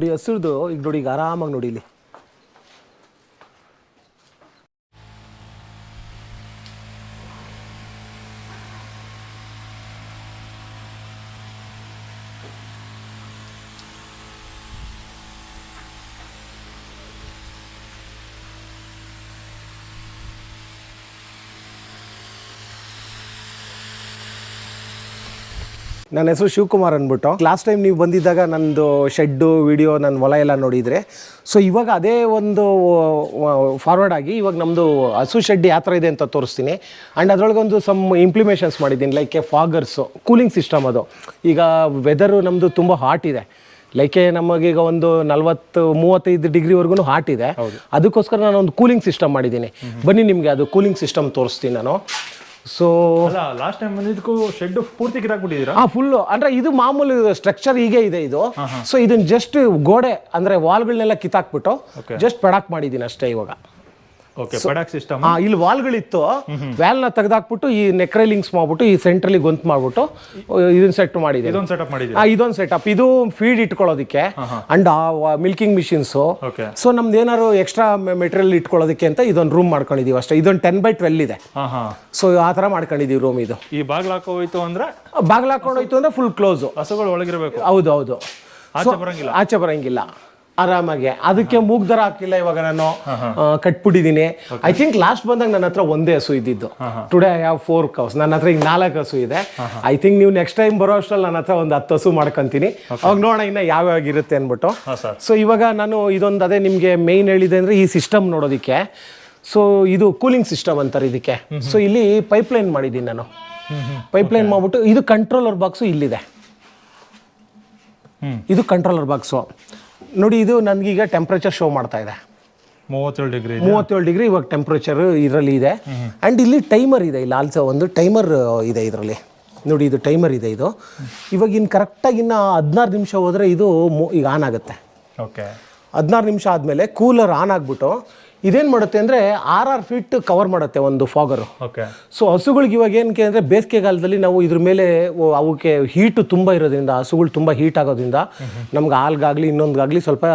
ನೋಡಿ ಹಸಿರ್ದು ಈಗ ನೋಡಿ ಈಗ ಆರಾಮಾಗಿ ನೋಡಿ ಇಲ್ಲಿ. ನನ್ನ ಹೆಸರು ಶಿವಕುಮಾರ್ ಅಂದ್ಬಿಟ್ಟು. ಲಾಸ್ಟ್ ಟೈಮ್ ನೀವು ಬಂದಿದ್ದಾಗ ನಂದು ಶೆಡ್ಡು ವಿಡಿಯೋ ನನ್ನ ಹೊಲ ಎಲ್ಲ ನೋಡಿದರೆ. ಸೊ ಇವಾಗ ಅದೇ ಒಂದು ಫಾರ್ವರ್ಡ್ ಆಗಿ ಇವಾಗ ನಮ್ಮದು ಹಸು ಶೆಡ್ ಯಾವ ಥರ ಇದೆ ಅಂತ ತೋರಿಸ್ತೀನಿ. ಆ್ಯಂಡ್ ಅದರೊಳಗೊಂದು ಸಮ್ ಇಂಪ್ಲಿಮೇಷನ್ಸ್ ಮಾಡಿದ್ದೀನಿ like a foggers cooling system ಅದು. ಈಗ ವೆದರು ನಮ್ಮದು ತುಂಬ ಹಾಟ್ ಇದೆ. ಲೈಕೆ ನಮಗೀಗ ಒಂದು ನಲ್ವತ್ತು ಮೂವತ್ತೈದು ಡಿಗ್ರಿವರೆಗೂ ಹಾಟ್ ಇದೆ. ಅದಕ್ಕೋಸ್ಕರ ನಾನು ಒಂದು ಕೂಲಿಂಗ್ ಸಿಸ್ಟಮ್ ಮಾಡಿದ್ದೀನಿ ಬನ್ನಿ ನಿಮಗೆ ಅದು ಕೂಲಿಂಗ್ ಸಿಸ್ಟಮ್ ತೋರಿಸ್ತೀನಿ ನಾನು. ಸೊ ಲಾಸ್ಟ್ ಟೈಮ್ ಬಂದಿದ್ದಕ್ಕೂ ಶೆಡ್ ಪೂರ್ತಿ ಕಿತ್ತಾಕ್ಬಿಟ್ಟಿದ್ದೀರಾ? ಆ ಫುಲ್ ಅಂದ್ರೆ ಇದು ಮಾಮೂಲಿ ಸ್ಟ್ರಕ್ಚರ್ ಹೀಗೆ ಇದೆ ಇದು. ಸೊ ಇದನ್ನ ಜಸ್ಟ್ ಗೋಡೆ ಅಂದ್ರೆ ವಾಲ್ಗಳನ್ನೆಲ್ಲ ಕಿತ್ತಾಕ್ಬಿಟ್ಟು ಜಸ್ಟ್ ಪೆಡಾಕ್ ಮಾಡಿದ್ದೀನಿ ಅಷ್ಟೇ ಇವಾಗ ಓಕೆ ಪೆಡಾಕ್ ಸಿಸ್ಟಮ್ ಆ ಇಲ್ಲಿ ವಾಲ್ಗಳಿತ್ತು. ವ್ಯಾಲ್ನ ತೆಗೆದಾಕ್ಬಿಟ್ಟು ಈ ನೆಕ್ರೈಲಿಂಗ್ಸ್ ಮಾಡ್ಬಿಟ್ಟು ಈ ಸೆಂಟ್ರಲ್ಲಿ ಗೊಂತ್ ಮಾಡ್ಬಿಟ್ಟು ಇದನ್ನ ಸೆಟ್ ಮಾಡಿದೆ ಇದೊಂದು ಸೆಟಪ್ ಇದು ಫೀಡ್ ಇಟ್ಕೊಳ್ಳೋದಕ್ಕೆ ಅಂಡ್ ಮಿಲ್ಕಿಂಗ್ ಮಿಷಿನ್ಸು ಸೊ ನಮ್ದು ಏನಾದ್ರು ಎಕ್ಸ್ಟ್ರಾ ಮೆಟೀರಿಯಲ್ ಇಟ್ಕೊಳ್ಳೋದಕ್ಕೆ ಅಂತ ಇದೊಂದು ರೂಮ್ ಮಾಡ್ಕೊಂಡಿದೀವಿ ಅಷ್ಟೇ. ಇದೊಂದು ಟೆನ್ ಬೈ ಟ್ವೆಲ್ ಇದೆ. ಸೊ ಆ ಥರ ಮಾಡ್ಕೊಂಡಿದೀವಿ ರೂಮ್ ಇದು. ಈ ಬಾಗ್ಲ ಹಾಕೋಯ್ತು ಅಂದ್ರೆ? ಬಾಗ್ಲ ಹಾಕೊಂಡೋಯ್ತು ಅಂದ್ರೆ ಫುಲ್ ಕ್ಲೋಸು ಹಸುಗಳು ಒಳಗಿರಬೇಕು. ಹೌದು ಹೌದು. ಆಚೆ ಬರಂಗಿಲ್ಲ. ಆಚೆ ಬರಂಗಿಲ್ಲ. ಆರಾಮಾಗಿ. ಅದಕ್ಕೆ ಮೂಗ್ದರ ಹಾಕಿಲ್ಲ ಇವಾಗ ನಾನು. ಕಟ್ಬಿಟ್ಟಿದ್ದೀನಿ ಐ ಥಿಂಕ್ ಲಾಸ್ಟ್ ಬಂದಾಗ ನನ್ನ ಹತ್ರ ಒಂದೇ ಹಸು ಇದ್ದಿದ್ದು. Today I have four cows ನನ್ನ ಹತ್ರ ಈಗ ನಾಲ್ಕು ಹಸು ಇದೆ. ಐ ಥಿಂಕ್ ನೀವು ನೆಕ್ಸ್ಟ್ ಟೈಮ್ ಬರೋ ಅಷ್ಟ್ರಲ್ಲಿ ನನ್ನ ಹತ್ರ ಒಂದು ಹತ್ತು ಹಸು ಮಾಡ್ಕೊಂತೀನಿ. ಅವಾಗ ನೋಡೋಣ ಇನ್ನ ಯಾವ್ಯಾವ ಇರುತ್ತೆ ಅಂದ್ಬಿಟ್ಟು ಸೊ ಇವಾಗ ನಾನು ಇದೊಂದು ಅದೇ ನಿಮಗೆ ಮೇಯ್ನ್ ಹೇಳಿದೆ ಅಂದರೆ ಈ ಸಿಸ್ಟಮ್ ನೋಡೋದಕ್ಕೆ. ಸೊ ಇದು ಕೂಲಿಂಗ್ ಸಿಸ್ಟಮ್ ಅಂತಾರೆ ಇದಕ್ಕೆ. ಸೊ ಇಲ್ಲಿ ಪೈಪ್ಲೈನ್ ಮಾಡಿದ್ದೀನಿ ನಾನು. ಪೈಪ್ಲೈನ್ ಮಾಡ್ಬಿಟ್ಟು ಇದು ಕಂಟ್ರೋಲರ್ ಬಾಕ್ಸು ಇಲ್ಲಿದೆ. ಇದು ಕಂಟ್ರೋಲರ್ ಬಾಕ್ಸು ನೋಡಿ ಇದು ನನಗೀಗ ಟೆಂಪ್ರೇಚರ್ ಶೋ ಮಾಡ್ತಾ ಇದೆ. ಮೂವತ್ತೇಳು ಡಿಗ್ರಿ ಮೂವತ್ತೇಳು ಡಿಗ್ರಿ ಇವಾಗ ಟೆಂಪ್ರೇಚರ್ ಇದರಲ್ಲಿ ಇದೆ. ಆ್ಯಂಡ್ ಇಲ್ಲಿ ಟೈಮರ್ ಇದೆ ಇಲ್ಲಿ ಆಲ್ಸೋ ಒಂದು ಟೈಮರ್ ಇದೆ ಇದರಲ್ಲಿ. ನೋಡಿ ಇದು ಟೈಮರ್ ಇದೆ ಇದು. ಇವಾಗ ಇನ್ನು ಕರೆಕ್ಟಾಗಿ ಇನ್ನು ಹದಿನಾರು ನಿಮಿಷ ಹೋದರೆ ಇದು ಈಗ ಆನ್ ಆಗುತ್ತೆ. ಓಕೆ ಹದಿನಾರು ನಿಮಿಷ ಆದಮೇಲೆ ಕೂಲರ್ ಆನ್ ಆಗಿಬಿಟ್ಟು ಇದೇನು ಮಾಡುತ್ತೆ ಅಂದರೆ ಆರ್ ಆರ್ ಫೀಟ್ ಕವರ್ ಮಾಡುತ್ತೆ ಒಂದು ಫಾಗರು. ಓಕೆ ಸೊ ಹಸುಗಳಿಗೆ ಇವಾಗ ಏನಕ್ಕೆ ಅಂದರೆ ಬೇಸಿಗೆಗಾಲದಲ್ಲಿ ನಾವು ಇದ್ರ ಮೇಲೆ ಅವಕ್ಕೆ ಹೀಟು ತುಂಬ ಇರೋದ್ರಿಂದ ಹಸುಗಳು ತುಂಬ ಹೀಟ್ ಆಗೋದ್ರಿಂದ ನಮ್ಗೆ ಹಾಲ್ಗಾಗಲಿ ಇನ್ನೊಂದಾಗಲಿ ಸ್ವಲ್ಪ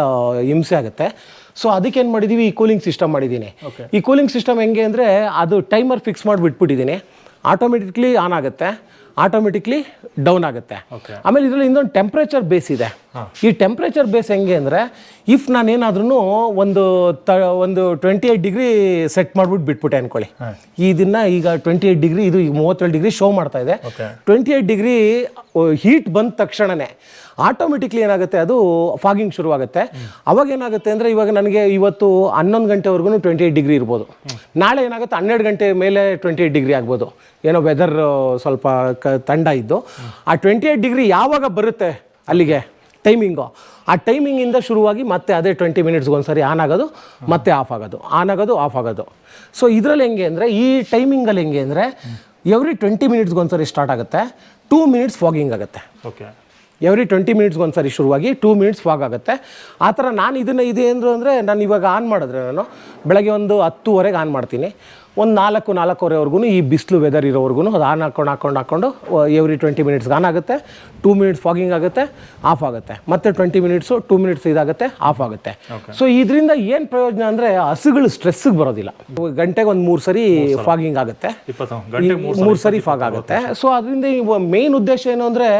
ಹಿಂಸೆ ಆಗುತ್ತೆ. ಸೊ ಅದಕ್ಕೆ ಏನು ಮಾಡಿದ್ದೀವಿ ಈ ಕೂಲಿಂಗ್ ಸಿಸ್ಟಮ್ ಮಾಡಿದ್ದೀನಿ. ಈ ಕೂಲಿಂಗ್ ಸಿಸ್ಟಮ್ ಹೆಂಗೆ ಅಂದರೆ ಅದು ಟೈಮರ್ ಫಿಕ್ಸ್ ಮಾಡಿಬಿಟ್ಬಿಟ್ಟಿದ್ದೀನಿ. ಆಟೋಮೆಟಿಕ್ಲಿ ಆನ್ ಆಗುತ್ತೆ. ಆಟೋಮೆಟಿಕ್ಲಿ ಡೌನ್ ಆಗುತ್ತೆ. ಆಮೇಲೆ ಇದರಲ್ಲಿ ಇನ್ನೊಂದು ಟೆಂಪ್ರೇಚರ್ ಬೇಸ್ ಇದೆ. ಈ ಟೆಂಪ್ರೇಚರ್ ಬೇಸ್ ಹೆಂಗೆ ಅಂದರೆ ಇಫ್ ನಾನೇನಾದ್ರೂ ಒಂದು ತ ಒಂದು ಟ್ವೆಂಟಿ ಏಯ್ಟ್ ಡಿಗ್ರಿ ಸೆಟ್ ಮಾಡ್ಬಿಟ್ಟು ಬಿಟ್ಬಿಟ್ಟೆ ಅನ್ಕೊಳ್ಳಿ. ಇದನ್ನ ಈಗ ಟ್ವೆಂಟಿ ಏಯ್ಟ್ ಡಿಗ್ರಿ ಇದು ಈಗ ಮೂವತ್ತೇಳು ಡಿಗ್ರಿ ಶೋ ಮಾಡ್ತಾ ಇದೆ. ಟ್ವೆಂಟಿ ಏಯ್ಟ್ ಡಿಗ್ರಿ ಹೀಟ್ ಬಂದ ತಕ್ಷಣನೇ ಆಟೋಮೆಟಿಕ್ಲಿ ಏನಾಗುತ್ತೆ, ಅದು ಫಾಗಿಂಗ್ ಶುರುವಾಗುತ್ತೆ. ಅವಾಗ ಏನಾಗುತ್ತೆ ಅಂದರೆ, ಇವಾಗ ನನಗೆ ಇವತ್ತು ಹನ್ನೊಂದು ಗಂಟೆವರೆಗೂ ಟ್ವೆಂಟಿ ಏಯ್ಟ್ ಡಿಗ್ರಿ ಇರ್ಬೋದು. ನಾಳೆ ಏನಾಗುತ್ತೆ, ಹನ್ನೆರಡು ಗಂಟೆ ಮೇಲೆ ಟ್ವೆಂಟಿ ಏಯ್ಟ್ ಡಿಗ್ರಿ ಆಗ್ಬೋದು. ಏನೋ ವೆದರ್ ಸ್ವಲ್ಪ ಕ, ತಂಡ ಇದ್ದು. ಆ ಟ್ವೆಂಟಿ ಏಯ್ಟ್ ಡಿಗ್ರಿ ಯಾವಾಗ ಬರುತ್ತೆ ಅಲ್ಲಿಗೆ? ಟೈಮಿಂಗು ಆ ಟೈಮಿಂಗಿಂದ ಶುರುವಾಗಿ ಮತ್ತೆ ಅದೇ ಟ್ವೆಂಟಿ ಮಿನಿಟ್ಸ್ಗೆ ಒಂದ್ಸರಿ ಆನ್ ಆಗೋದು, ಮತ್ತೆ ಆಫ್ ಆಗೋದು ಆನ್ ಆಗೋದು ಆಫ್ ಆಗೋದು. ಸೊ ಇದರಲ್ಲಿ ಹೆಂಗೆ ಅಂದರೆ, ಈ ಟೈಮಿಂಗಲ್ಲಿ ಹೆಂಗೆ ಅಂದರೆ ಎವ್ರಿ ಟ್ವೆಂಟಿ ಮಿನಿಟ್ಸ್ಗೆ ಒಂದ್ಸರಿ ಸ್ಟಾರ್ಟ್ ಆಗುತ್ತೆ. ಟೂ ಮಿನಿಟ್ಸ್ ಫಾಗಿಂಗ್ ಆಗುತ್ತೆ. ಓಕೆ ಎವ್ರಿ ಟ್ವೆಂಟಿ ಮಿನಿಟ್ಸ್ಗೆ ಸಾರಿ ಶುರುವಾಗಿ ಟೂ ಮಿನಿಟ್ಸ್ ಫಾಗ್ ಆಗುತ್ತೆ. ಆ ಥರ ನಾನು ಇದನ್ನು ಇದೆ ಅಂದರೆ ನಾನು ಇವಾಗ ಆನ್ ಮಾಡಿದ್ರೆ ನಾನು ಬೆಳಗ್ಗೆ ಒಂದು ಹತ್ತುವರೆಗೆ ಆನ್ ಮಾಡ್ತೀನಿ. ಒಂದು ನಾಲ್ಕು ನಾಲ್ಕೂವರೆವರೆಗೂ ಈ ಬಿಸಿಲು ವೆದರ್ ಇರೋವರೆಗೂ ಅದು ಆನ್ ಹಾಕೊಂಡು ಹಾಕೊಂಡು ಹಾಕೊಂಡು ಎವ್ರಿ ಟ್ವೆಂಟಿ ಮಿನಿಟ್ಸ್ಗೆ ಆನ್ ಆಗುತ್ತೆ. ಟೂ ಮಿನಿಟ್ಸ್ ಫಾಗಿಂಗ್ ಆಗುತ್ತೆ ಆಫ್ ಆಗುತ್ತೆ. ಮತ್ತೆ ಟ್ವೆಂಟಿ ಮಿನಿಟ್ಸು ಟೂ ಮಿನಿಟ್ಸ್ ಇದಾಗುತ್ತೆ ಆಫ್ ಆಗುತ್ತೆ. ಸೊ ಇದರಿಂದ ಏನು ಪ್ರಯೋಜನ ಅಂದರೆ ಹಸುಗಳು ಸ್ಟ್ರೆಸ್ಸಿಗೆ ಬರೋದಿಲ್ಲ. ಗಂಟೆಗೆ ಒಂದು ಮೂರು ಸರಿ ಫಾಗಿಂಗ್ ಆಗುತ್ತೆ. ಮೂರು ಸರಿ ಫಾಗ್ ಆಗುತ್ತೆ. ಸೊ ಅದರಿಂದ ಮೇನ್ ಉದ್ದೇಶ ಏನು ಅಂದರೆ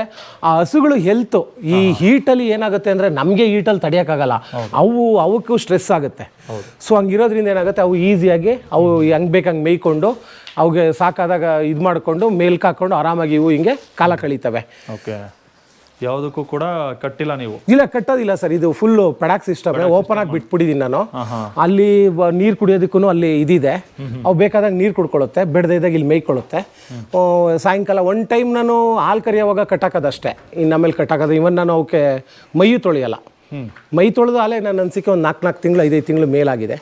ಆ ಹಸುಗಳು ಹೆಲ್ತು ಈ ಹೀಟಲ್ಲಿ ಏನಾಗುತ್ತೆ ಅಂದರೆ ನಮಗೆ ಹೀಟಲ್ಲಿ ತಡೆಯೋಕ್ಕಾಗಲ್ಲ. ಅವು ಅವಕ್ಕೂ ಸ್ಟ್ರೆಸ್ ಆಗುತ್ತೆ. ಸೊ ಹಂಗಿರೋದ್ರಿಂದ ಏನಾಗುತ್ತೆ? ಅವು ಈಸಿಯಾಗಿ ಅವು ಹೆಂಗೆ ಹಂಗೆ ಮೇಯ್ಕೊಂಡು ಅವುಗೆ ಸಾಕಾದಾಗ ಇದು ಮಾಡಿಕೊಂಡು ಮೇಲ್ಕ ಹಾಕೊಂಡು ಆರಾಮಾಗಿ ಇವು ಹಿಂಗೆ ಕಾಲ ಕಳೀತವೆ. ಓಕೆ. ಯಾವುದಕ್ಕೂ ಕೂಡ ಕಟ್ಟಿಲ್ಲ ನೀವು? ಇಲ್ಲ ಕಟ್ಟೋದಿಲ್ಲ ಸರ್. ಇದು ಫುಲ್ಲು ಪೆಡಾಕ್ ಸಿಸ್ಟಮ್ ಓಪನ್ ಆಗಿ ಬಿಟ್ಬಿಟ್ಟಿದ್ದೀನಿ ನಾನು. ಅಲ್ಲಿ ನೀರು ಕುಡಿಯೋದಕ್ಕೂ ಅಲ್ಲಿ ಇದಿದೆ. ಅವು ಬೇಕಾದಾಗ ನೀರು ಕುಡ್ಕೊಳ್ಳುತ್ತೆ ಬೆಡ್ದಿದ್ದಾಗ ಇಲ್ಲಿ ಮೇಯ್ಕೊಳ್ಳುತ್ತೆ. ಸಾಯಂಕಾಲ ಒನ್ ಟೈಮ್ ನಾನು ಹಾಲು ಕರಿಯೋವಾಗ ಕಟ್ಟಾಕೋದಷ್ಟೇ. ಇನ್ನು ಆಮೇಲೆ ಕಟ್ಟಾಕೋದು ಇವನ್ ನಾನು ಅವಕ್ಕೆ ಮೈಯು ತೊಳೆಯಲ್ಲ. ಮೈ ತೊಳೆದು ಅಲ್ಲೇ ನನ್ನ ಅನ್ಸಿಕೆ ಒಂದು ನಾಲ್ಕು ನಾಲ್ಕು ತಿಂಗಳು ಐದೈದು ತಿಂಗಳು ಮೇಲಾಗಿದೆ.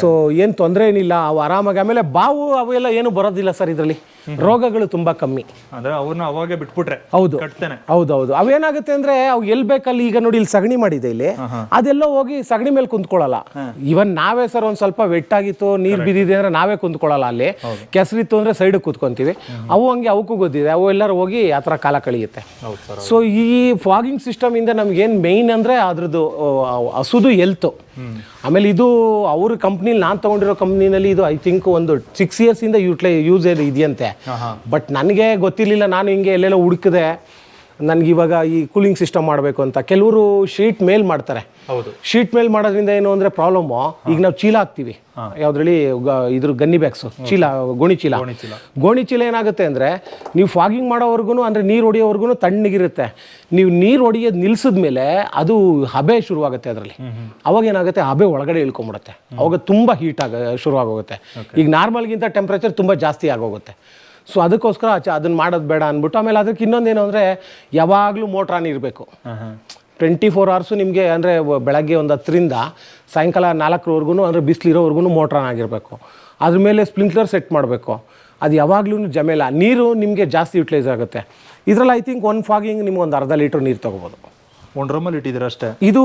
ಸೊ ಏನು ತೊಂದರೆ ಏನಿಲ್ಲ ಅವು ಆರಾಮಾಗಿ ಆಮೇಲೆ ಬಾವು ಅವೆಲ್ಲ ಏನು ಬರೋದಿಲ್ಲ ಸರ್ ಇದರಲ್ಲಿ. ರೋಗಗಳು ತುಂಬಾ ಕಮ್ಮಿ. ಅಂದ್ರೆ ಅವ್ರನ್ನ ಅವಾಗೆ ಬಿಟ್ಬಿಟ್ರೆ ಹೌದು. ಕಟ್ತೇನೆ. ಹೌದು ಅವೇನಾಗುತ್ತೆ ಅಂದ್ರೆ ಅವು ಎಲ್ಲಿ ಬೇಕಲ್ಲಿ ಈಗ ನೋಡಿ ಇಲ್ಲಿ ಸಗಣಿ ಮಾಡಿದೆ ಇಲ್ಲಿ. ಅದೆಲ್ಲ ಹೋಗಿ ಸಗಣಿ ಮೇಲೆ ಕುಂತ್ಕೊಳ್ಳಲ್ಲ. ಇವನ್ ನಾವೇ ಸರ್ ಒಂದ್ ಸ್ವಲ್ಪ ವೆಟ್ಟಾಗಿತ್ತು ನೀರ್ ಬಿದ್ದಿದೆ ಅಂದ್ರೆ ನಾವೇ ಕುಂತ್ಕೊಳ್ಳಲ್ಲ ಅಲ್ಲಿ. ಕೆಸರಿತ್ತು ಅಂದ್ರೆ ಸೈಡ್ ಕೂತ್ಕೊಂತೀವಿ. ಅವು ಹಂಗೆ ಅವಕ್ಕೂ ಗೊತ್ತಿದೆ. ಅವು ಎಲ್ಲರೂ ಹೋಗಿ ಆ ಥರ ಕಾಲ ಕಳೆಯುತ್ತೆ. ಸೊ ಈ ಫಾಗಿಂಗ್ ಸಿಸ್ಟಮ್ ಇಂದ ನಮ್ಗೇನು ಮೇಯ್ನ್ ಅಂದ್ರೆ ಅದ್ರದ್ದು ಹಸುದು ಎಲ್ತು ಆಮೇಲೆ ಇದು ಅವ್ರ ಕಂಪ್ನಿಲಿ ನಾನು ತಗೊಂಡಿರೋ ಕಂಪ್ನಿನಲ್ಲಿ ಇದು ಐ ಥಿಂಕ್ ಒಂದು ಸಿಕ್ಸ್ ಇಯರ್ಸ್ ಇಂದ ಯೂಟ್ಲೈ ಯೂಸ್ ಇದೆಯಂತೆ. ಬಟ್ ನನಗೆ ಗೊತ್ತಿರಲಿಲ್ಲ ನಾನು ಹಿಂಗೆ ಎಲ್ಲೆಲ್ಲ ಹುಡುಕಿದೆ. ನನಗೆ ಇವಾಗ ಈ ಕೂಲಿಂಗ್ ಸಿಸ್ಟಮ್ ಮಾಡಬೇಕು ಅಂತ. ಕೆಲವರು ಶೀಟ್ ಮೇಲ್ ಮಾಡ್ತಾರೆ. ಹೌದು. ಶೀಟ್ ಮೇಲ್ ಮಾಡೋದ್ರಿಂದ ಏನು ಅಂದ್ರೆ ಪ್ರಾಬ್ಲಮ್ಮು ಈಗ ನಾವು ಚೀಲ ಹಾಕ್ತೀವಿ. ಯಾವ್ದ್ರಲ್ಲಿ ಇದ್ರ ಗನ್ನಿ ಬ್ಯಾಗ್ಸು ಚೀಲ ಗೋಣಿ ಚೀಲ. ಚೀಲ. ಗೋಣಿ ಚೀಲ ಏನಾಗುತ್ತೆ ಅಂದ್ರೆ ನೀವು ಫಾಗಿಂಗ್ ಮಾಡೋವರೆಗೂ ಅಂದ್ರೆ ನೀರು ಹೊಡೆಯೋವರೆಗೂ ತಣ್ಣಗಿರುತ್ತೆ. ನೀವು ನೀರು ಹೊಡೆಯೋದು ನಿಲ್ಸಿದ ಮೇಲೆ ಅದು ಹಬೆ ಶುರುವಾಗುತ್ತೆ ಅದರಲ್ಲಿ. ಅವಾಗ ಏನಾಗುತ್ತೆ? ಹಬೆ ಒಳಗಡೆ ಇಳ್ಕೊಂಬಿಡುತ್ತೆ. ಅವಾಗ ತುಂಬ ಹೀಟ್ ಆಗ ಶುರುವಾಗೋಗುತ್ತೆ. ಈಗ ನಾರ್ಮಲ್ಗಿಂತ ಟೆಂಪ್ರೇಚರ್ ತುಂಬ ಜಾಸ್ತಿ ಆಗೋಗುತ್ತೆ. ಸೊ ಅದಕ್ಕೋಸ್ಕರ ಆಚೆ ಅದನ್ನ ಮಾಡೋದು ಬೇಡ ಅಂದ್ಬಿಟ್ಟು ಆಮೇಲೆ ಅದಕ್ಕೆ ಇನ್ನೊಂದೇನು ಅಂದರೆ ಯಾವಾಗಲೂ ಮೋಟ್ರ್ ಆನ್ ಇರಬೇಕು. ಟ್ವೆಂಟಿ ಫೋರ್ ಅವರ್ಸು ನಿಮಗೆ ಅಂದರೆ ಬೆಳಗ್ಗೆ ಒಂದು ಹತ್ತರಿಂದ ಸಾಯಂಕಾಲ ನಾಲ್ಕರವರೆಗೂ ಅಂದರೆ ಬಿಸಿಲಿರೋವರೆಗೂ ಮೋಟ್ರ್ ಆನ್ ಆಗಿರಬೇಕು. ಅದ್ರ ಮೇಲೆ ಸ್ಪ್ರಿಂಕ್ಲರ್ ಸೆಟ್ ಮಾಡಬೇಕು. ಅದು ಯಾವಾಗಲೂ ಜಮೇಲ ನೀರು ನಿಮಗೆ ಜಾಸ್ತಿ ಯುಟಿಲೈಸ್ ಆಗುತ್ತೆ. ಇದರಲ್ಲಿ ಐ ಥಿಂಕ್ ಒನ್ ಫಾಗಿಂಗ್ ನಿಮ್ಗೆ ಒಂದು ಅರ್ಧ ಲೀಟ್ರ್ ನೀರು ತೊಗೋಬೋದು. ಒಂದು ರೂಮಲ್ಲಿ ಇಟ್ಟಿದ್ದೀರ ಅಷ್ಟೇ? ಇದು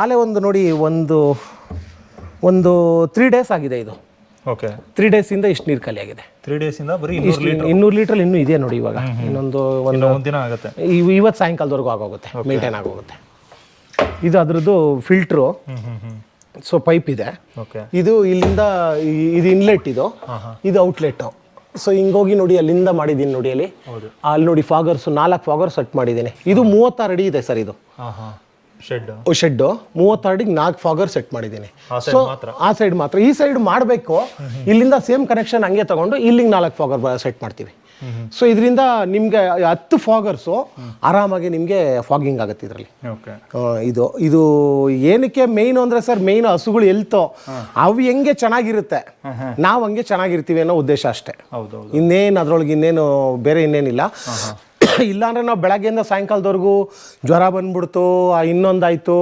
ಆಲೆ ಒಂದು ನೋಡಿ ಒಂದು ಒಂದು ತ್ರೀ ಡೇಸ್ ಆಗಿದೆ ಇದು. ಓಕೆ ತ್ರೀ ಡೇಸಿಂದ ಇಷ್ಟು ನೀರು ಖಾಲಿ ಆಗಿದೆ. ತ್ರೀ ಡೇಸಿಂದ ಬರೀ ಇನ್ನೂರು ಲೀಟರ್. ಇನ್ನೂ ಇದೆ ನೋಡಿ ಇವಾಗ. ಇನ್ನೊಂದು ಒಂದು ದಿನ ಆಗುತ್ತೆ. ಇವ್- ಇವತ್ತು ಸಾಯಂಕಾಲದವರೆಗೂ ಆಗೋಗುತ್ತೆ ಮೇಂಟೈನ್ ಆಗೋಗುತ್ತೆ. ಇದು ಅದ್ರದ್ದು ಫಿಲ್ಟ್ರು ಸೊ ಪೈಪ್ ಇದೆ. ಓಕೆ ಇದು ಇಲ್ಲಿಂದ ಇದು ಇನ್ಲೆಟ್ ಇದು. ಇದು ಔಟ್ಲೆಟ್ ಸೊ ಹಿಂಗೋಗಿ ನೋಡಿ ಅಲ್ಲಿಂದ ಮಾಡಿದ್ದೀನಿ ನೋಡಿ ಅಲ್ಲಿ. ಅಲ್ಲಿ ನೋಡಿ ಫಾಗರ್ಸ್ ನಾಲ್ಕು ಫಾಗರ್ ಸೆಟ್ ಮಾಡಿದ್ದೀನಿ. ಇದು ಮೂವತ್ತಾರು ಅಡಿ ಇದೆ ಸರ್ ಇದು. ಶೆಡ್ಡು ಮೂವತ್ತೆರಡಿಗೆ ನಾಲ್ಕು ಫಾಗರ್ ಸೆಟ್ ಮಾಡಿದ್ದೀನಿ. ಆ ಸೊ ಸೈಡ್ ಮಾತ್ರ? ಆ ಸೈಡ್ ಮಾತ್ರ. ಈ ಸೈಡ್ ಮಾಡಬೇಕು. ಇಲ್ಲಿಂದ ಸೇಮ್ ಕನೆಕ್ಷನ್ ಹಂಗೆ ತಗೊಂಡು ಇಲ್ಲಿಗೆ ನಾಲ್ಕು ಫಾಗರ್ ಸೆಟ್ ಮಾಡ್ತೀವಿ. ಸೊ ಇದರಿಂದ ನಿಮಗೆ ಹತ್ತು ಫಾಗರ್ಸು ಆರಾಮಾಗಿ ನಿಮಗೆ ಫಾಗಿಂಗ್ ಆಗುತ್ತೆ ಇದರಲ್ಲಿ. ಇದು ಇದು ಏನಕ್ಕೆ ಮೇಯ್ನು ಅಂದರೆ ಸರ್ ಮೇಯ್ನ್ ಹಸುಗಳು ಎಲ್ತೋ ಅವು ಹೆಂಗೆ ಚೆನ್ನಾಗಿರುತ್ತೆ ನಾವು ಹಂಗೆ ಚೆನ್ನಾಗಿರ್ತೀವಿ ಅನ್ನೋ ಉದ್ದೇಶ ಅಷ್ಟೇ. ಇನ್ನೇನು ಅದ್ರೊಳಗೆ ಇನ್ನೇನು ಬೇರೆ ಇನ್ನೇನಿಲ್ಲ. ಇಲ್ಲಾಂದ್ರೆ ನಾವು ಬೆಳಗ್ಗೆಯಿಂದ ಸಾಯಂಕಾಲದವರೆಗೂ ಜ್ವರ ಬಂದ್ಬಿಡ್ತು ಇನ್ನೊಂದಾಯ್ತು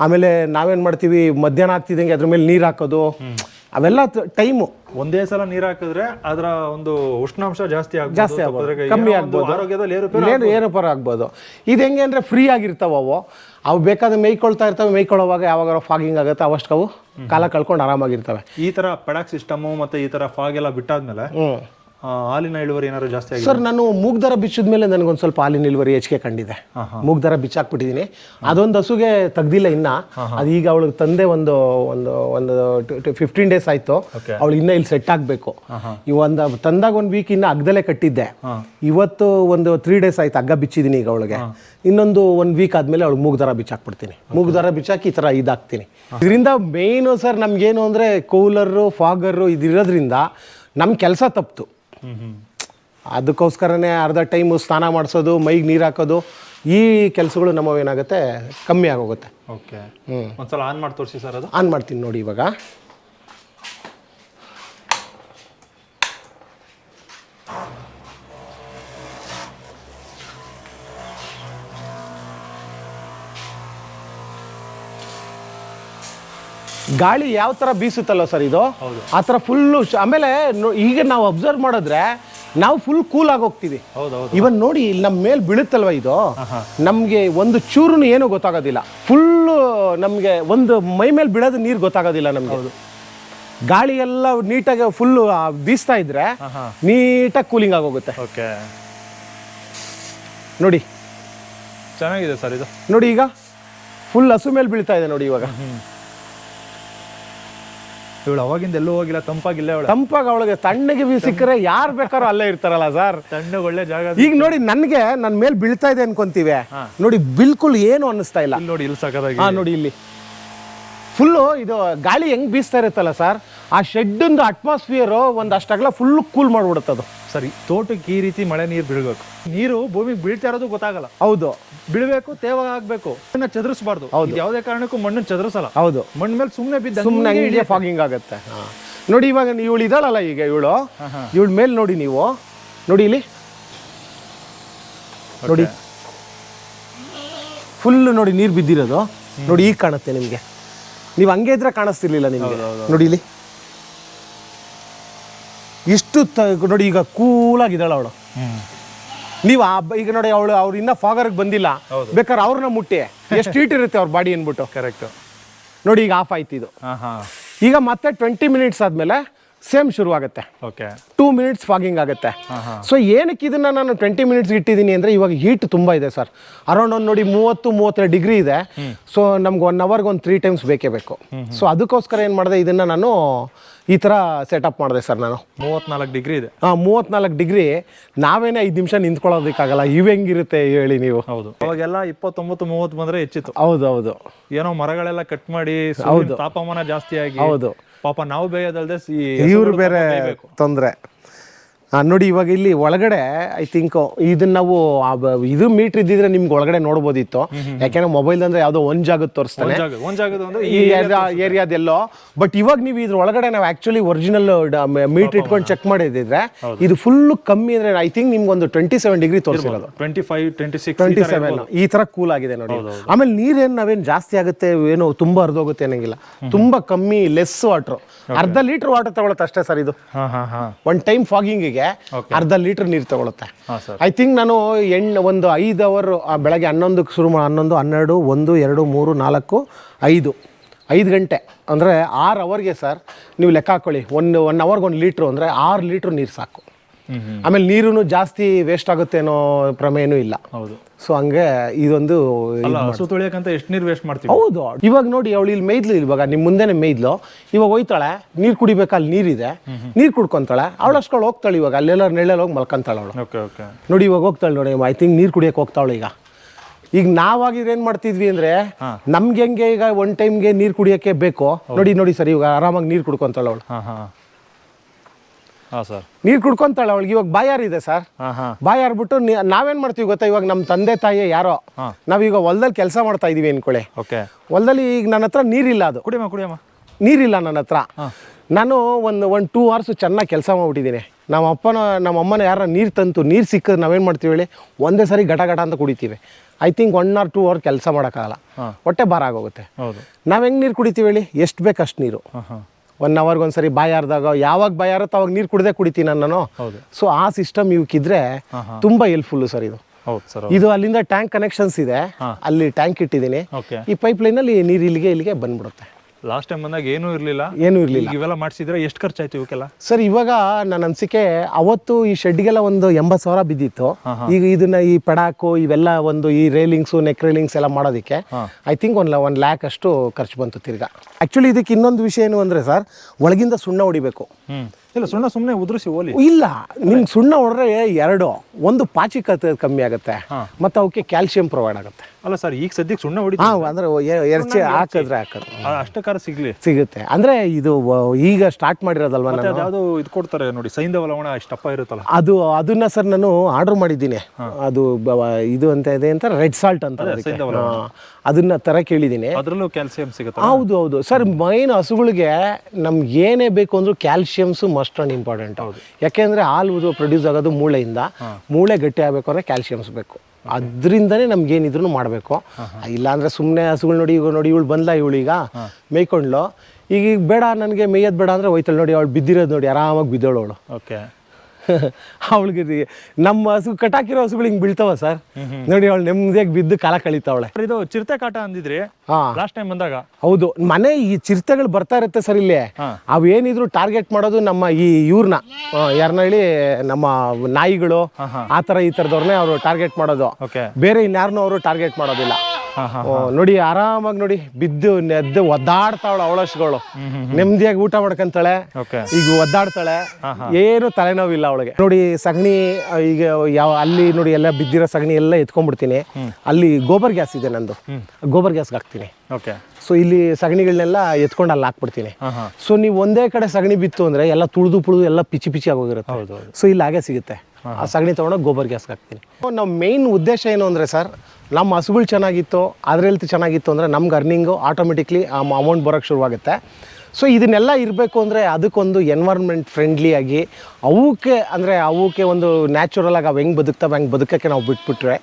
ಆಮೇಲೆ ನಾವೇನು ಮಾಡ್ತೀವಿ ಮಧ್ಯಾಹ್ನ ಆಗ್ತಿದ್ದಂಗೆ ಅದ್ರ ಮೇಲೆ ನೀರು ಹಾಕೋದು ಅವೆಲ್ಲ ಟೈಮು. ಒಂದೇ ಸಲ ನೀರು ಹಾಕಿದ್ರೆ ಅದರ ಒಂದು ಉಷ್ಣಾಂಶ ಜಾಸ್ತಿ ಆಗ್ಬೋದು ಜಾಸ್ತಿ ಆಗ್ಬೋದು. ಕಮ್ಮಿ ಆಗ್ಬೋದು. ಆರೋಗ್ಯದಲ್ಲಿ ಏರುಪೇರು ಏನು ಏರುಪೇರು ಆಗ್ಬೋದು. ಇದು ಹೆಂಗೆ ಅಂದರೆ ಫ್ರೀ ಆಗಿರ್ತಾವೆ ಅವು. ಅವು ಬೇಕಾದ್ರೆ ಮೇಯ್ಕೊಳ್ತಾ ಇರ್ತವೆ ಮೇಯ್ಕೊಳ್ಳೋವಾಗ ಯಾವಾಗ ಫಾಗಿಂಗ್ ಆಗುತ್ತೆ? ಅವಷ್ಟು ಅವು ಕಾಲ ಕಳ್ಕೊಂಡು ಆರಾಮಾಗಿರ್ತವೆ. ಈ ತರ ಪಡಾಕ್ ಸಿಸ್ಟಮು ಮತ್ತೆ ಈ ತರ ಫಾಗ್ ಎಲ್ಲ ಬಿಟ್ಟಾದ್ಮೇಲೆ ಹಾಲಿನ ಇಳುವರಿ ಏನಾದ್ರು ಜಾಸ್ತಿ ಆಗಿದೆ? ಸರ್ ನಾನು ಮೂಗ್ದರ ಬಿಚ್ಚಿದ ಮೇಲೆ ನನಗೊಂದು ಸ್ವಲ್ಪ ಹಾಲಿನ ಇಳುವರಿ ಹೆಚ್ಚಿಗೆ ಕಂಡಿದೆ. ಮೂಗ್ದಾರ ಬಿಚ್ಚಾಕ್ಬಿಟ್ಟಿದ್ದೀನಿ ಅದೊಂದು ಹಸುಗೆ ತೆಗ್ದಿಲ್ಲ ಇನ್ನ. ಅದು ಈಗ ಅವಳಿಗೆ ತಂದೆ ಒಂದು ಒಂದು ಒಂದು ಫಿಫ್ಟೀನ್ ಡೇಸ್ ಆಯ್ತು. ಅವಳು ಇನ್ನ ಇಲ್ಲಿ ಸೆಟ್ ಆಗಬೇಕು. ಈ ಒಂದು ತಂದಾಗ ಒಂದು ವೀಕ್ ಇನ್ನ ಅಗ್ದಲೇ ಕಟ್ಟಿದ್ದೆ. ಇವತ್ತು ಒಂದು ತ್ರೀ ಡೇಸ್ ಆಯ್ತು ಹಗ್ಗ ಬಿಚ್ಚಿದ್ದೀನಿ ಈಗ ಅವಳಿಗೆ. ಇನ್ನೊಂದು ಒಂದು ವೀಕ್ ಆದ್ಮೇಲೆ ಅವಳು ಮೂಗ್ದರ ಬಿಚ್ಚಾಕ್ಬಿಡ್ತೀನಿ. ಮೂಗ್ದಾರ ಬಿಚ್ಚಾಕಿ ಈ ಥರ ಇದಾಕ್ತೀನಿ. ಇದರಿಂದ ಮೇಯ್ನು ಸರ್ ನಮ್ಗೇನು ಅಂದರೆ ಕೂಲರು ಫಾಗರು ಇದಿರೋದ್ರಿಂದ ನಮ್ಮ ಕೆಲಸ ತಪ್ಪಿತು ಹ್ಮ್ ಅದಕ್ಕೋಸ್ಕರನೇ ಅರ್ಧ ಟೈಮು ಸ್ನಾನ ಮಾಡಿಸೋದು ಮೈಗೆ ನೀರು ಹಾಕೋದು ಈ ಕೆಲಸಗಳು ನಮ್ಮವೇನಾಗುತ್ತೆ ಕಮ್ಮಿ ಆಗೋಗುತ್ತೆ. ಓಕೆ ಹ್ಞೂ ಒಂದ್ಸಲ ಆನ್ ಮಾಡಿ ತೋರಿಸಿ ಸರ್ ಅದು? ಆನ್ ಮಾಡ್ತೀನಿ ನೋಡಿ ಇವಾಗ. ಗಾಳಿ ಯಾವ ಥರ ಬೀಸುತ್ತಲ್ಲ ಸರ್ ಇದು ಆ ಥರ ಫುಲ್ಲು ಆಮೇಲೆ ಈಗ ನಾವು ಅಬ್ಸರ್ವ್ ಮಾಡಿದ್ರೆ ನಾವು ಫುಲ್ ಕೂಲ್ ಆಗಿ ಹೋಗ್ತೀವಿ. ಇವನ್ ನೋಡಿ ಇಲ್ಲಿ ನಮ್ಮ ಮೇಲೆ ಬೀಳುತ್ತಲ್ವ ಇದು ನಮಗೆ ಒಂದು ಚೂರು ಏನು ಗೊತ್ತಾಗೋದಿಲ್ಲ. ಫುಲ್ಲು ನಮಗೆ ಒಂದು ಮೈ ಮೇಲೆ ಬೀಳೋದು ನೀರು ಗೊತ್ತಾಗೋದಿಲ್ಲ ನಮಗೆ. ಗಾಳಿ ಎಲ್ಲ ನೀಟಾಗಿ ಫುಲ್ಲು ಬೀಸ್ತಾ ಇದ್ರೆ ನೀಟಾಗಿ ಕೂಲಿಂಗ್ ಆಗೋಗುತ್ತೆ ಓಕೆ. ನೋಡಿ. ಚೆನ್ನಾಗಿದೆ ಸರ್ ಇದು. ನೋಡಿ ಈಗ ಫುಲ್ ಹಸು ಮೇಲೆ ಬೀಳ್ತಾ ಇದೆ ನೋಡಿ ಇವಾಗ. ಇವಳು ಅವಾಗಿಂದ ಎಲ್ಲೂ ಹೋಗಿಲ್ಲ ತಂಪಾಗಿಲ್ಲ ಅವಳು. ತಂಪಾಗ ಅವಳಿಗೆ ತಣ್ಣಗೆ ಬೀ ಸಿಕ್ಕರೆ ಯಾರು ಬೇಕಾದ್ರೂ ಅಲ್ಲೇ ಇರ್ತಾರಲ್ಲ ಸರ್? ತಣ್ಣಗೆ ಒಳ್ಳೆ ಜಾಗ ಈಗ ನೋಡಿ ನನಗೆ ನನ್ನ ಮೇಲೆ ಬೀಳ್ತಾ ಇದೆ ಅನ್ಕೊಂತೀವಿ. ನೋಡಿ ಬಿಲ್ಕುಲ್ ಏನು ಅನ್ನಿಸ್ತಾ ಇಲ್ಲ. ನೋಡಿ ಇಲ್ಲಿ ನೋಡಿ ಇಲ್ಲಿ. ಫುಲ್ಲು ಇದು ಗಾಳಿ ಹೆಂಗ್ ಬೀಸ್ತಾ ಇರುತ್ತಲ್ಲ ಸರ್? ಆ ಶೆಡ್ಡಿಂದು ಅಟ್ಮಾಸ್ಫಿಯರು ಒಂದು ಅಷ್ಟಾಗಲ ಫುಲ್ ಕೂಲ್ ಮಾಡ್ಬಿಡುತ್ತೆ ಅದು. ಸರಿ ತೋಟಕ್ಕೆ ಈ ರೀತಿ ಮಳೆ ನೀರು ಬೀಳ್ಬೇಕು. ನೀರು ಭೂಮಿಗೆ ಬೀಳ್ತಾ ಇರೋದು ಗೊತ್ತಾಗಲ್ಲ. ಹೌದು. ಬೀಳ್ಬೇಕು ತೇವಾಗ ಆಗ್ಬೇಕು ಮಣ್ಣನ್ನ ಚದರಿಸಬಾರ್ದು. ಯಾವುದೇ ಕಾರಣಕ್ಕೂ ಮಣ್ಣು ಚದರಿಸಲ್ಲ. ಹೌದು. ಮಣ್ಣ ಮೇಲೆ ಸುಮ್ಮನೆ ಬಿದ್ದ ಸುಮ್ಮನೆ ಫಾಗಿಂಗ್ ಆಗುತ್ತೆ. ನೋಡಿ ಇವಾಗ ಇವಳು ಇದ್ದಾಳಲ್ಲ ಈಗ ಇವಳು? ಇವಳ ಮೇಲೆ ನೋಡಿ ನೀವು. ನೋಡಿ ಇಲ್ಲಿ. ನೋಡಿ. ಫುಲ್ ನೋಡಿ ನೀರು ಬಿದ್ದಿರೋದು. ನೋಡಿ ಈಗ ಕಾಣುತ್ತೆ ನಿಮಗೆ. ನೀವು ಹಂಗೆ ಇದ್ರೆ ಕಾಣಿಸ್ತಿರ್ಲಿಲ್ಲ ನಿಮಗೆ. ನೋಡಿ ಇಲ್ಲಿ. ಇಷ್ಟು ತ ನೋಡಿ ಈಗ ಕೂಲಾಗಿದ್ದಾಳೆ ಅವಳು. ನೀವು ಆ ಬ- ಈಗ ನೋಡಿ ಅವಳು ಅವ್ರು ಇನ್ನೂ ಫಾಗರ್ಗೆ ಬಂದಿಲ್ಲ. ಬೇಕಾದ್ರೆ ಅವ್ರನ್ನ ಮುಟ್ಟಿ. ಎಷ್ಟು ಹೀಟ್ ಇರುತ್ತೆ ಅವ್ರ ಬಾಡಿ ಅಂದ್ಬಿಟ್ಟು. ಕರೆಕ್ಟ್ ನೋಡಿ ಈಗ ಆಫ್ ಆಯ್ತು ಇದು. ಹಾ ಹಾ ಈಗ ಮತ್ತೆ ಟ್ವೆಂಟಿ ಮಿನಿಟ್ಸ್ ಆದಮೇಲೆ ಸೇಮ್ ಶುರುವಾಗುತ್ತೆ. ಓಕೆ ಟೂ ಮಿನಿಟ್ಸ್ ಫಾಗಿಂಗ್ ಆಗುತ್ತೆ. ಸೊ ಏನಕ್ಕೆ ಇದನ್ನ ನಾನು ಟ್ವೆಂಟಿ ಮಿನಿಟ್ಸ್ ಇಟ್ಟಿದ್ದೀನಿ ಅಂದರೆ ಇವಾಗ ಹೀಟ್ ತುಂಬ ಇದೆ ಸರ್ ಅರೌಂಡ್ ಒಂದು ನೋಡಿ ಮೂವತ್ತು ಮೂವತ್ತೆರಡು ಡಿಗ್ರಿ ಇದೆ. ಸೊ ನಮ್ಗೆ ಒನ್ ಅವರ್ಗೆ ಒಂದು ತ್ರೀ ಟೈಮ್ಸ್ ಬೇಕೇ ಬೇಕು. ಸೊ ಅದಕ್ಕೋಸ್ಕರ ಏನು ಮಾಡಿದೆ ಇದನ್ನು ನಾನು ಈ ಥರ ಸೆಟಪ್ ಮಾಡಿದೆ ಸರ್ ನಾನು. ಮೂವತ್ನಾಲ್ಕು ಡಿಗ್ರಿ ಇದೆ. ಹಾಂ ಮೂವತ್ನಾಲ್ಕು ಡಿಗ್ರಿ ನಾವೇನೇ ಐದು ನಿಮಿಷ ನಿಂತ್ಕೊಳ್ಳೋದಕ್ಕಾಗಲ್ಲ ಇವು ಹೆಂಗಿರುತ್ತೆ ಹೇಳಿ ನೀವು. ಹೌದು. ಅವಾಗೆಲ್ಲ ಇಪ್ಪತ್ತೊಂಬತ್ತು ಮೂವತ್ತು ಬಂದ್ರೆ ಹೆಚ್ಚಿತ್ತು. ಹೌದು ಹೌದು. ಏನೋ ಮರಗಳೆಲ್ಲ ಕಟ್ ಮಾಡಿ ಹೌದು. ತಾಪಮಾನ ಜಾಸ್ತಿ ಆಗಿ. ಹೌದು. ಪಾಪ ನಾವು ಬೇಯೋದಲ್ದೆ ಸಿ- ಇವ್ರು ಬೇರೆ ತೊಂದರೆ. ನೋಡಿ ಇವಾಗ ಇಲ್ಲಿ ಒಳಗಡೆ ಐ ಥಿಂಕ್ ಇದನ್ನ ನಾವು ಇದು ಮೀಟರ್ ಇದ್ದಿದ್ರೆ ನಿಮ್ಗೆ ಒಳಗಡೆ ನೋಡ್ಬೋದಿತ್ತು. ಯಾಕೆಂದ್ರೆ ಮೊಬೈಲ್ ಅಂದ್ರೆ ಯಾವುದೋ ಒಂದ್ ಜಾಗದ ತೋರಿಸ್ತಾನೆ. ಜಾಗ ಅಂದ್ರೆ ಈ ಏರಿಯಾದೆಲ್ಲೋ ಬಟ್ ಇವಾಗ ನೀವು ಇದ್ರ ಒಳಗಡೆ ನಾವು ಆಕ್ಚುಲಿ ಒರಿಜಿನಲ್ ಮೀಟರ್ ಇಟ್ಕೊಂಡು ಚೆಕ್ ಮಾಡಿದ್ರೆ ಇದು ಫುಲ್ ಕಮ್ಮಿ ಅಂದ್ರೆ ಐ ಥಿಂಕ್ ನಿಮ್ಗೆ ಒಂದು twenty seven degree ತೋರಿಸಿರೋದು twenty five twenty six twenty seven ಈ ತರ ಕೂಲ್ ಆಗಿದೆ ನೋಡಿ. ಆಮೇಲೆ ನೀರೇನು ನಾವೇನು ಜಾಸ್ತಿ ಆಗುತ್ತೆ ಏನೋ ತುಂಬಾ ಹರಿದೋಗುತ್ತೆ ಅನ್ನಂಗಿಲ್ಲ. ತುಂಬಾ ಕಮ್ಮಿ ಲೆಸ್ ವಾಟರ್ ಅರ್ಧ ಲೀಟರ್ ವಾಟರ್ ತಗೊಳತ್ತಷ್ಟೇ ಅಷ್ಟೇ ಸರ್ ಇದು. ಒನ್ ಟೈಮ್ ಫಾಗಿಂಗಿಗೆ ಅರ್ಧ ಲೀಟರ್ ನೀರು ತಗೊಳುತ್ತೆ. ಐ ಥಿಂಕ್ ನಾನು ಎಣ್ಣೆ ಒಂದು ಐದು ಅವರ್ ಬೆಳಗ್ಗೆ ಹನ್ನೊಂದಕ್ಕೆ ಶುರು ಮಾಡಿ ಹನ್ನೊಂದು ಹನ್ನೆರಡು ಒಂದು ಎರಡು ಮೂರು ನಾಲ್ಕು ಐದು ಐದು ಗಂಟೆ. ಅಂದರೆ ಆರು ಅವರ್ಗೆ ಸರ್ ನೀವು ಲೆಕ್ಕ ಹಾಕೊಳ್ಳಿ. ಒಂದು ಒನ್ ಅವರ್ಗೆ ಒಂದು ಲೀಟ್ರು ಅಂದರೆ ಆರು ಲೀಟ್ರ್ ನೀರು ಸಾಕು. ಆಮೇಲೆ ನೀರು ಜಾಸ್ತಿ ವೇಸ್ಟ್ ಆಗುತ್ತೆ ಅನ್ನೋ ಪ್ರಮೇಯನೂ ಇಲ್ಲ. ಹೌದು. ಸೊ ಹಂಗೆ ಇದೊಂದು ಹಸು ತೊಳಿಯಕ್ಕಂತ ಎಷ್ಟು ನೀರು ವೇಸ್ಟ್ ಮಾಡ್ತೀವಿ? ಹೌದು. ಇವಾಗ ನೋಡಿ ಅವಳು ಇಲ್ಲಿ ಮೇಯ್ದ್ಲು ಇವಾಗ ನಿಮ್ಮ ಮುಂದೆನೆ ಮೇಯ್ದ್ಲು ಇವಾಗ ಹೋಯ್ತಾಳೆ ನೀರು ಕುಡಿಬೇಕು ಅಲ್ಲಿ ನೀರಿದೆ. ನೀರು ಕುಡ್ಕೊಂತಾಳೆ ಅವಳು ಅಷ್ಟ್ಗಳು ಹೋಗ್ತಾಳೆ ಇವಾಗ ಅಲ್ಲೆಲ್ಲ ನೆಳ್ಳಲ್ಲಿ ಹೋಗಿ ಮಲ್ಕೊಂತಾಳೆ ಅವಳು. ನೋಡಿ ಇವಾಗ ಹೋಗ್ತಾಳೆ ನೋಡಿ ಐ ಥಿಂಕ್ ನೀರು ಕುಡಿಯಕ್ಕೆ ಹೋಗ್ತಾವಳು ಈಗ. ಈಗ ನಾವಾಗಿದ್ರೆ ಏನು ಮಾಡ್ತಿದ್ವಿ ಅಂದರೆ ನಮ್ಗೆ ಹೆಂಗೆ ಈಗ ಒನ್ ಟೈಮ್ಗೆ ನೀರು ಕುಡಿಯೋಕ್ಕೆ ಬೇಕು ನೋಡಿ ನೋಡಿ ಸರ್ ಇವಾಗ ಆರಾಮಾಗಿ ನೀರು ಕುಡ್ಕೊಂತಾಳೆ ಅವಳು. ಹಾ ಸರ್. ನೀರು ಕುಡ್ಕೊಂತಾಳೆ ಅವಳಿಗೆ. ಇವಾಗ ಬಾಯಾರಿದೆ ಸರ್. ಹಾಂ ಹಾಂ. ಬಾಯಾರ್ಬಿಟ್ಟು ನೀ- ನಾವೇನ್ ಮಾಡ್ತೀವಿ ಗೊತ್ತಾ? ಇವಾಗ ನಮ್ಮ ತಂದೆ ತಾಯಿ ಯಾರೋ ನಾವೀಗ ಹೊಲದಲ್ಲಿ ಕೆಲಸ ಮಾಡ್ತಾ ಇದೀವಿ ಅನ್ಕೊಳ್ಳಿ ಓಕೆ. ಹೊಲದಲ್ಲಿ ಈಗ ನನ್ನ ಹತ್ರ ನೀರಿಲ್ಲ ಅದು. ಕುಡಿಯಮ್ಮ ಕುಡಿಯಮ್ಮ. ನೀರಿಲ್ಲ ನನ್ನ ಹತ್ರ. ನಾನು ಒಂದು ಒಂದು ಟೂ ಅವರ್ಸ್ ಚೆನ್ನಾಗಿ ಕೆಲಸ ಮಾಡ್ಬಿಟ್ಟಿದ್ದೀನಿ. ನಮ್ಮ ಅಪ್ಪನ ನಮ್ಮ ಅಮ್ಮನ ಯಾರ ನೀರು ತಂತು ನೀರು ಸಿಕ್ಕ ನಾವೇನು ಮಾಡ್ತೀವಿ ಹೇಳಿ ಒಂದೇ ಸರಿ ಘಟ ಘಟ ಅಂತ ಕುಡಿತೀವಿ. I think one or two hour ಕೆಲಸ ಮಾಡೋಕ್ಕಾಗಲ್ಲ. ಹೊಟ್ಟೆ ಭಾರ ಆಗೋಗುತ್ತೆ. ನಾವು ಹೆಂಗೆ ನೀರು ಕುಡಿತೀವಿ ಹೇಳಿ? ಎಷ್ಟು ಬೇಕು ಅಷ್ಟು ನೀರು ಒನ್ ಅವರ್ಗೆ ಒಂದ್ಸರಿ ಬಾಯಾರ್ದಾಗ ಯಾವಾಗ ಬಾಯಾರತ್ತೋ ಅವಾಗ ನೀರು ಕುಡ್ದೇ ಕುಡಿತೀನಿ ನಾನು ಸೊ ಆ ಸಿಸ್ಟಮ್ ಇವಕ್ಕಿದ್ರೆ ತುಂಬಾ ಹೆಲ್ಪ್ಫುಲ್ ಸರ್ ಇದು. ಇದು ಅಲ್ಲಿಂದ ಟ್ಯಾಂಕ್ ಕನೆಕ್ಷನ್ಸ್ ಇದೆ. ಅಲ್ಲಿ ಟ್ಯಾಂಕ್ ಇಟ್ಟಿದ್ದೀನಿ. ಈ ಪೈಪ್ ಲೈನ್ ಅಲ್ಲಿ ನೀರು ಇಲ್ಲಿಗೆ ಇಲ್ಲಿಗೆ ಬಂದ್ಬಿಡುತ್ತೆ. ಲಾಸ್ಟ್ ಟೈಮ್ ಬಂದಾಗ ಏನೂ ಇರಲಿಲ್ಲ. ಏನೂ ಇರಲಿಲ್ಲ. ಇವೆಲ್ಲ ಮಾಡಿಸಿದ್ರೆ ಎಷ್ಟು ಖರ್ಚಾಯ್ತು ಇವಕ್ಕೆಲ್ಲ? ಸರ್ ಇವಾಗ ನನ್ನ ಅನಿಸಿಕೆ ಅವತ್ತು ಈ ಶೆಡ್ಗೆಲ್ಲ ಒಂದು ಎಂಬತ್ತು ಸಾವಿರ ಬಿದ್ದಿತ್ತು. ಈಗ ಇದನ್ನ ಈ ಪಡಾಕು ಇವೆಲ್ಲ ಒಂದು ಈ ರೇಲಿಂಗ್ಸು ನೆಕ್ ರೇಲಿಂಗ್ಸ್ ಎಲ್ಲ ಮಾಡೋದಕ್ಕೆ ಐ ಥಿಂಕ್ ಒಂದು ಒಂದು ಲ್ಯಾಕ್ ಅಷ್ಟು ಖರ್ಚು ಬಂತು ತಿರ್ಗಾ. ಆ್ಯಕ್ಚುಲಿ ಇದಕ್ಕೆ ಇನ್ನೊಂದು ವಿಷಯ ಏನು ಅಂದರೆ ಸರ್ ಒಳಗಿಂದ ಸುಣ್ಣ ಹೊಡಿಬೇಕು. ಇಲ್ಲ ಸುಣ್ಣ ಸುಮ್ಮನೆ ಉದುರಿಸಿ ಓಲಿ. ಇಲ್ಲ ನಿಮ್ಗೆ ಸುಣ್ಣ ಹೊಡೆದ್ರೆ ಎರಡು ಒಂದು ಪಾಚಿಕತೆ ಕಮ್ಮಿ ಆಗುತ್ತೆ ಮತ್ತು ಅವಕ್ಕೆ ಕ್ಯಾಲ್ಸಿಯಂ ಪ್ರೊವೈಡ್ ಆಗುತ್ತೆ. ಅಲ್ಲ ಸರ್ ಈಗ ಸದ್ಯಕ್ಕೆ ಸುಣ್ಣ ಹೊಡಿ ಹಾಂ ಅಂದರೆ ಎರಚೆ ಹಾಕಿದ್ರೆ ಹಾಕೋದು ಅಷ್ಟಕ್ಕಾರ ಸಿಗ್ಲಿ. ಸಿಗುತ್ತೆ. ಅಂದರೆ ಇದು ಈಗ ಸ್ಟಾರ್ಟ್ ಮಾಡಿರೋದಲ್ವ ನಾನು? ಇದು ಕೊಡ್ತಾರೆ ನೋಡಿ ಸೈಂಧವ ಲವಣ ಇಷ್ಟಪ್ಪ ಇರುತ್ತಲ್ಲ. ಅದು ಅದನ್ನ ಸರ್ ನಾನು ಆರ್ಡರ್ ಮಾಡಿದ್ದೀನಿ. ಅದು ಇದು ಅಂತ ಇದೆ ಅಂತ ರೆಡ್ ಸಾಲ್ಟ್ ಅಂತ. ಅದನ್ನ ತರ ಕೇಳಿದ್ದೀನಿ. ಅದರಲ್ಲೂ ಕ್ಯಾಲ್ಸಿಯಂ ಸಿಗುತ್ತೆ ಹೌದು ಹೌದು. ಸರ್ ಮೈನ್ ಹಸುಗಳಿಗೆ ನಮ್ಗೆ ಏನೇ ಬೇಕು ಅಂದ್ರೂ ಕ್ಯಾಲ್ಸಿಯಮ್ಸು ಮಸ್ಟ್ ಅಂಡ್ ಇಂಪಾರ್ಟೆಂಟ್ ಹೌದು. ಯಾಕೆಂದ್ರೆ ಹಾಲು ಪ್ರೊಡ್ಯೂಸ್ ಆಗೋದು ಮೂಳೆಯಿಂದ. ಮೂಳೆ ಗಟ್ಟಿ ಆಗಬೇಕು ಅಂದ್ರೆ ಕ್ಯಾಲ್ಸಿಯಮ್ಸ್ ಬೇಕು. ಅದರಿಂದನೇ ನಮ್ಗೆ ಏನಿದ್ರು ಮಾಡಬೇಕು. ಇಲ್ಲಾಂದ್ರೆ ಸುಮ್ಮನೆ ಹಸುಗಳು ನೋಡಿ ಇವಾಗ ನೋಡಿ ಇವಳು ಬಂದ್ಲ ಇವಳು ಈಗ? ಮೇಯ್ಕೊಂಡ್ಲು. ಈಗ ಈಗ ಬೇಡ ನನಗೆ ಮೇಯೋದು ಬೇಡ ಅಂದ್ರೆ ಹೋಯ್ತಾಳೆ ನೋಡಿ ಅವಳು ಬಿದ್ದಿರೋದು ನೋಡಿ ಆರಾಮಾಗಿ ಬಿದ್ದೋಳು ಅವಳು. ಓಕೆ ಅವಳಿಗೆ ನಮ್ಮ ಹಸು ಕಟಾಕಿರೋ ಹಸುಗಳು ಹಿಂಗೆ ಬೀಳ್ತಾವ ಸರ್. ನೋಡಿ ಅವಳು ನೆಮ್ಮದಿಯಾಗಿ ಬಿದ್ದು ಕಾಲ ಕಳೀತಾವಳೆ. ಇದು ಚಿರತೆ ಕಾಟ ಅಂದಿದ್ರಿ ಲಾಸ್ಟ್ ಟೈಮ್ ಬಂದಾಗ. ಹೌದು ಮನೆ ಈ ಚಿರತೆಗಳು ಬರ್ತಾ ಇರುತ್ತೆ ಸರ್ ಇಲ್ಲಿ. ಅವೇನಿದ್ರು ಟಾರ್ಗೆಟ್ ಮಾಡೋದು ನಮ್ಮ ಈ ಇವ್ರನ್ನ ಯಾರನ್ನ ಹೇಳಿ ನಮ್ಮ ನಾಯಿಗಳು ಆ ಥರ ಈ ಥರದವ್ರನ್ನೇ ಅವರು ಟಾರ್ಗೆಟ್ ಮಾಡೋದು. ಬೇರೆ ಇನ್ಯಾರನ್ನೂ ಅವರು ಟಾರ್ಗೆಟ್ ಮಾಡೋದಿಲ್ಲ. ನೋಡಿ ಆರಾಮಾಗಿ ನೋಡಿ ಬಿದ್ದು ನೆದ್ದು ಒದ್ದಾಡ್ತಾವಳು ಅವಳಷ್ಟುಗಳು. ನೆಮ್ಮದಿಯಾಗಿ ಊಟ ಮಾಡ್ಕೊಂತಾಳೆ. ಈಗ ಒದ್ದಾಡ್ತಾಳೆ. ಏನು ತಲೆನೋವಿಲ್ಲ ಅವಳಿಗೆ. ನೋಡಿ ಸಗಣಿ ಈಗ ಯಾವ ಅಲ್ಲಿ ನೋಡಿ ಎಲ್ಲ ಬಿದ್ದಿರೋ ಸಗಣಿ ಎಲ್ಲ ಎತ್ಕೊಂಡ್ಬಿಡ್ತೀನಿ. ಅಲ್ಲಿ ಗೋಬರ್ ಗ್ಯಾಸ್ ಇದೆ ನಂದು. ಗೋಬರ್ ಗ್ಯಾಸ್ಗೆ ಹಾಕ್ತೀನಿ. ಸೊ ಇಲ್ಲಿ ಸಗಣಿಗಳನ್ನೆಲ್ಲ ಎತ್ಕೊಂಡು ಅಲ್ಲಿ ಹಾಕ್ಬಿಡ್ತೀನಿ. ಸೊ ನೀವು ಒಂದೇ ಕಡೆ ಸಗಣಿ ಬಿತ್ತು ಅಂದ್ರೆ ಎಲ್ಲ ತುಳಿದು ಪುಳಿದು ಎಲ್ಲ ಪಿಚಿ ಪಿಚಿ ಆಗೋಗಿರುತ್ತೆ. ಸೊ ಇಲ್ಲಿ ಹಾಗೆ ಸಿಗುತ್ತೆ. ಆ ಸಗಣಿ ತಗೊಂಡೋಗಿ ಗೋಬರ್ ಗ್ಯಾಸ್ಗೆ ಹಾಕ್ತೀನಿ. ನಮ್ಮ ಮೇನ್ ಉದ್ದೇಶ ಏನು ಅಂದರೆ ಸರ್ ನಮ್ಮ ಹಸುಗಳು ಚೆನ್ನಾಗಿತ್ತು ಅದ್ರ ಹೆಲ್ತ್ ಚೆನ್ನಾಗಿತ್ತು ಅಂದರೆ ನಮ್ಗೆ ಅರ್ನಿಂಗು ಆಟೋಮೆಟಿಕ್ಲಿ ಅಮೌಂಟ್ ಬರೋಕ್ಕೆ ಶುರುವಾಗುತ್ತೆ. ಸೊ ಇದನ್ನೆಲ್ಲ ಇರಬೇಕು ಅಂದರೆ ಅದಕ್ಕೊಂದು ಎನ್ವೈರ್ಮೆಂಟ್ ಫ್ರೆಂಡ್ಲಿ ಆಗಿ ಅವಕ್ಕೆ ಅಂದರೆ ಅವಕ್ಕೆ ಒಂದು ನ್ಯಾಚುರಲಾಗಿ ಅವು ಹೆಂಗೆ ಬದುಕ್ತವೆ, ಹೆಂಗೆ ಬದುಕೋಕ್ಕೆ ನಾವು ಬಿಟ್ಬಿಟ್ರೆ.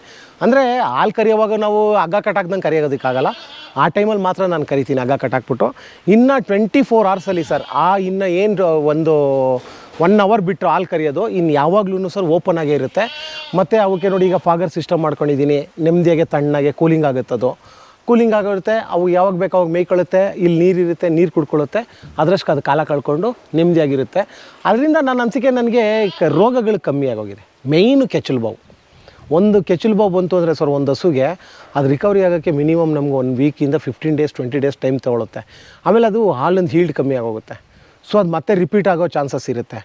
ಅಂದರೆ ಹಾಲು ಕರಿಯೋವಾಗ ನಾವು ಹಗ್ಗ ಕಟ್ಟಾಕ್ದಂಗೆ ಕರೆಯೋದಕ್ಕಾಗಲ್ಲ. ಆ ಟೈಮಲ್ಲಿ ಮಾತ್ರ ನಾನು ಕರಿತೀನಿ ಹಗ್ಗ ಕಟ್ಟಾಕ್ಬಿಟ್ಟು. ಇನ್ನು ಟ್ವೆಂಟಿ ಫೋರ್ ಅವರ್ಸಲ್ಲಿ ಸರ್ ಆ ಇನ್ನು ಏನು ಒಂದು ಒನ್ ಅವರ್ ಬಿಟ್ಟು ಹಾಲು ಕರಿಯೋದು ಇನ್ನು ಯಾವಾಗ್ಲೂ ಸರ್ ಓಪನ್ ಆಗೇ ಇರುತ್ತೆ. ಮತ್ತು ಅವಕ್ಕೆ ನೋಡಿ ಈಗ ಫಾಗರ್ ಸಿಸ್ಟಮ್ ಮಾಡ್ಕೊಂಡಿದ್ದೀನಿ ನೆಮ್ಮದಿಯಾಗೆ ತಣ್ಣಗೆ ಕೂಲಿಂಗ್ ಆಗುತ್ತೆ ಅದು ಕೂಲಿಂಗ್ ಆಗಿರುತ್ತೆ ಅವು ಯಾವಾಗ ಬೇಕು ಅವಾಗ ಮೇಯ್ಕೊಳ್ಳುತ್ತೆ ಇಲ್ಲಿ ನೀರಿರುತ್ತೆ ನೀರು ಕುಡ್ಕೊಳ್ಳುತ್ತೆ. ಅದರಷ್ಟು ಅದು ಕಾಲ ಕಳ್ಕೊಂಡು ನೆಮ್ಮದಿಯಾಗಿರುತ್ತೆ ಅದರಿಂದ ನನ್ನ ಅನಿಸಿಕೆ ನನಗೆ ಕ- ರೋಗಗಳು ಕಮ್ಮಿ ಆಗೋಗಿದೆ. ಮೇಯ್ನು ಕೆಚ್ಚಲು ಬಾವು. ಒಂದು ಕೆಚ್ಚಲು ಬಾವು ಬಂತು ಅಂದರೆ ಸರ್ ಒಂದು ಹಸುಗೆ, ಅದು ರಿಕವರಿ ಆಗೋಕ್ಕೆ ಮಿನಿಮಮ್ ನಮ್ಗೆ ಒಂದು ವೀಕಿಂದ fifteen days twenty days time ತೊಗೊಳುತ್ತೆ. ಆಮೇಲೆ ಅದು ಹಾಲಿಂದ ಹೀಲ್ಡ್ ಕಮ್ಮಿ ಆಗೋಗುತ್ತೆ. ಸೊ ಅದು ಮತ್ತೆ ರಿಪೀಟ್ ಆಗೋ ಚಾನ್ಸಸ್ ಇರುತ್ತೆ.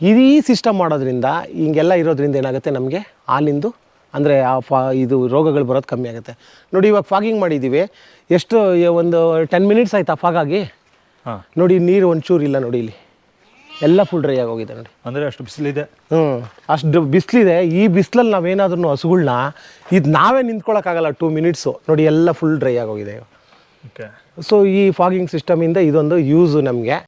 ಈ ಸಿಸ್ಟಮ್ ಮಾಡೋದ್ರಿಂದ ಹಿಂಗೆಲ್ಲ ಇರೋದ್ರಿಂದ ಏನಾಗುತ್ತೆ ನಮಗೆ? ಹಾಲಿಂದು ಅಂದರೆ ಆ ಫಾ ಇದು ರೋಗಗಳು ಬರೋದು ಕಮ್ಮಿ ಆಗುತ್ತೆ. ನೋಡಿ ಇವಾಗ ಫಾಗಿಂಗ್ ಮಾಡಿದ್ದೀವಿ ಎಷ್ಟು ಒಂದು ಟೆನ್ ಮಿನಿಟ್ಸ್ ಆಯ್ತಾ ಫಾಗಾಗಿ ಹಾಂ. ನೋಡಿ ನೀರು ಒಂಚೂರು ಇಲ್ಲ ನೋಡಿ ಇಲ್ಲಿ. ಎಲ್ಲ ಫುಲ್ ಡ್ರೈ ಆಗೋಗಿದೆ ನೋಡಿ. ಅಂದರೆ ಅಷ್ಟು ಬಿಸಿಲಿದೆ. ಹ್ಞೂ ಅಷ್ಟು ಬಿಸಿಲಿದೆ. ಈ ಬಿಸಿಲಲ್ಲಿ ನಾವೇನಾದ್ರೂ ಹಸುಗಳ್ನ ಇದು ನಾವೇ ನಿಂತ್ಕೊಳ್ಳೋಕ್ಕಾಗಲ್ಲ ಟೂ ಮಿನಿಟ್ಸು ನೋಡಿ ಎಲ್ಲ ಫುಲ್ ಡ್ರೈ ಆಗೋಗಿದೆ ಓಕೆ ಸೊ ಈ ಫಾಗಿಂಗ್ ಸಿಸ್ಟಮಿಂದ ಇದೊಂದು ಯೂಸು ನಮಗೆ.